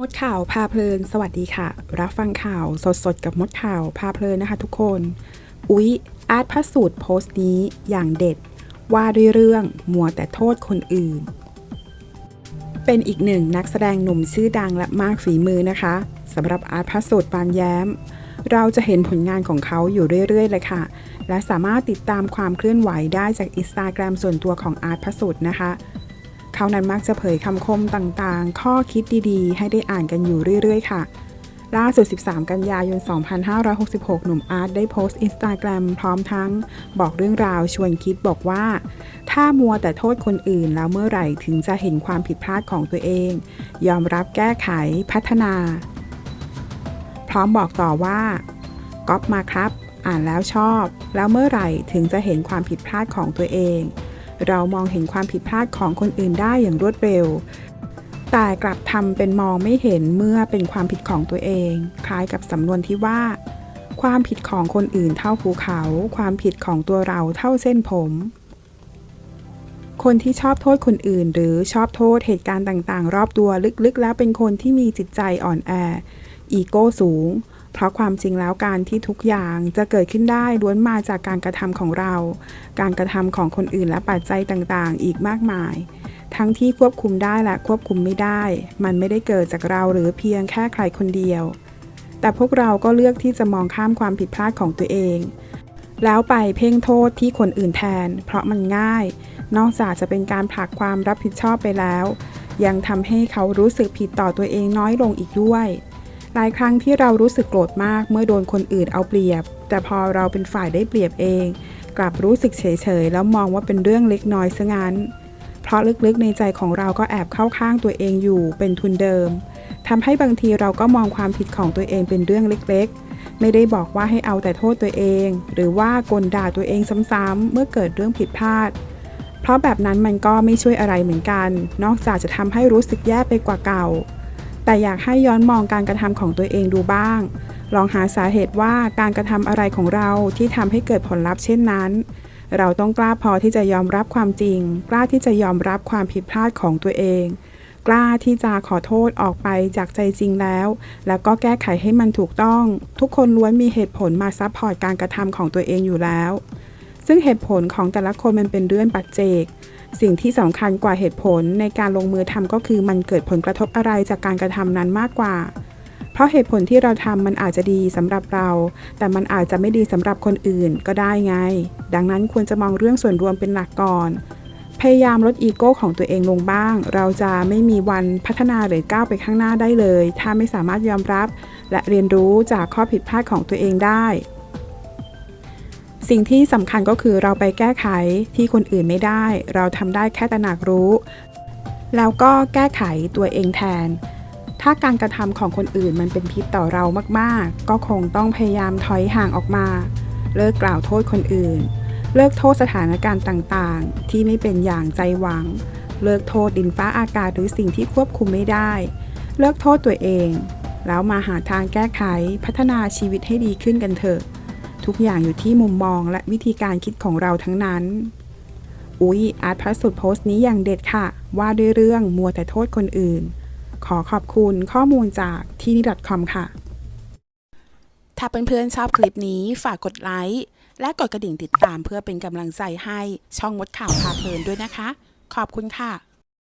มดข่าวพาเพลิน สวัสดีค่ะ รับฟังข่าวสดๆ กับมดข่าวพาเพลินนะคะทุกคน อุ๊ย อาร์ตพระสูตรโพสต์นี้อย่างเด็ด ว่าด้วยเรื่องมัวแต่โทษคนอื่น เป็นอีกหนึ่งนักแสดงหนุ่มชื่อดังและมากฝีมือนะคะสำหรับอาร์ตพระสูตรปานแย้ม เราจะเห็นผลงานของเขาอยู่เรื่อยๆเลยค่ะ และสามารถติดตามความเคลื่อนไหวได้จากอินสตาแกรมส่วนตัวของอาร์ตพระสูตรนะคะ เขานั้นมักจะเผยคำคมต่างๆ ข้อคิดดีๆ ให้ได้อ่านกันอยู่เรื่อยๆ ค่ะ ล่าสุด 13 กันยายน 2566 หนุ่มอาร์ตได้โพสต์อินสตาแกรมพร้อมทั้งบอกเรื่องราวชวนคิดบอกว่า ถ้ามัวแต่โทษคนอื่นแล้วเมื่อไหร่ถึงจะเห็นความผิดพลาดของตัวเอง ยอมรับแก้ไขพัฒนา พร้อมบอกต่อว่าก๊อปมาครับ อ่านแล้วชอบ แล้วเมื่อไหร่ถึงจะเห็นความผิดพลาดของตัวเอง เรามองเห็นความผิดพลาดของคนอื่นได้อย่างรวดเร็ว แต่กลับทำเป็นมองไม่เห็นเมื่อเป็นความผิดของตัวเอง คล้ายกับสำนวนที่ว่า ความผิดของคนอื่นเท่าภูเขา ความผิดของตัวเราเท่าเส้นผม คนที่ชอบโทษคนอื่น หรือชอบโทษเหตุการณ์ต่างๆ รอบตัวลึกๆ แล้วเป็นคนที่มีจิตใจอ่อนแอ อีโก้สูง เพราะความจริงแล้วการที่ทุกอย่างจะเกิดขึ้นได้ล้วนมาจากการกระทำของเรา การกระทำของคนอื่นและปัจจัยต่างๆ อีกมากมาย ทั้งที่ควบคุมได้และควบคุมไม่ได้ มันไม่ได้เกิดจากเราหรือเพียงแค่ใครคนเดียว แต่พวกเราก็เลือกที่จะมองข้ามความผิดพลาดของตัวเอง แล้วไปเพ่งโทษที่คนอื่นแทน เพราะมันง่าย นอกจากจะเป็นการผลักความรับผิดชอบไปแล้ว ยังทำให้เขารู้สึกผิดต่อตัวเองน้อยลงอีกด้วย หลายครั้งที่เรารู้สึกโกรธมากเมื่อโดนคนอื่นเอาเปรียบ แต่พอเราเป็นฝ่ายได้เปรียบเอง กลับรู้สึกเฉยๆ แล้วมองว่าเป็นเรื่องเล็กน้อยซะงั้น เพราะลึกๆในใจของเราก็แอบเข้าข้างตัวเองอยู่เป็นทุนเดิมทำให้บางทีเราก็มองความผิดของตัวเองเป็นเรื่องเล็กๆ ไม่ได้บอกว่าให้เอาแต่โทษตัวเอง หรือว่ากลด่าตัวเองซ้ำๆเมื่อเกิดเรื่องผิดพลาด เพราะแบบนั้นมันก็ไม่ช่วยอะไรเหมือนกัน นอกจากจะทำให้รู้สึกแย่ไปกว่าเก่า แต่อยากให้ย้อนมองการกระทำของตัวเองดูบ้าง ลองหาสาเหตุว่าการกระทำอะไรของเราที่ทำให้เกิดผลลัพธ์เช่นนั้น เราต้องกล้าพอที่จะยอมรับความจริง กล้าที่จะยอมรับความผิดพลาดของตัวเอง กล้าที่จะขอโทษออกไปจากใจจริงแล้ว แล้วก็แก้ไขให้มันถูกต้อง ทุกคนล้วนมีเหตุผลมาซัพพอร์ตการกระทำของตัวเองอยู่แล้ว ซึ่งเหตุผลของแต่ละคนมันเป็นเรื่องปัจเจก สิ่งที่สำคัญกว่าเหตุผลในการลงมือทำก็คือมันเกิดผลกระทบอะไรจากการกระทำนั้นมากกว่า เพราะเหตุผลที่เราทำมันอาจจะดีสำหรับเรา แต่มันอาจจะไม่ดีสำหรับคนอื่นก็ได้ไง ดังนั้นควรจะมองเรื่องส่วนรวมเป็นหลักก่อน พยายามลดอีโก้ของตัวเองลงบ้าง เราจะไม่มีวันพัฒนาหรือก้าวไปข้างหน้าได้เลย ถ้าไม่สามารถยอมรับ และเรียนรู้จากข้อผิดพลาดของตัวเองได้ สิ่งที่สำคัญก็คือเราไปแก้ไขที่คนอื่นไม่ได้ เราทำได้แค่ตระหนักรู้ แล้วก็แก้ไขตัวเองแทน ถ้าการกระทำของคนอื่นมันเป็นพิษต่อเรามากๆ ก็คงต้องพยายามถอยห่างออกมา เลิกกล่าวโทษคนอื่น เลิกโทษสถานการณ์ต่างๆ ที่ไม่เป็นอย่างใจหวัง เลิกโทษดินฟ้าอากาศหรือสิ่งที่ควบคุมไม่ได้ เลิกโทษตัวเอง แล้วมาหาทางแก้ไขพัฒนาชีวิตให้ดีขึ้นกันเถอะ ทุกอย่างอยู่ที่มุมมองและวิธีการคิดของเราทั้งนั้น อุ๊ย อาร์ตพระสุดโพสต์นี้อย่างเด็ดค่ะ ว่าด้วยเรื่องมัวแต่โทษคนอื่น ขอขอบคุณข้อมูลจากที่นี่ .com ค่ะ ถ้าเพื่อนๆชอบคลิปนี้ฝากกดไลค์และกดกระดิ่งติดตามเพื่อเป็นกำลังใจให้ช่องมดข่าวพาเพลินด้วยนะคะ ขอบคุณค่ะ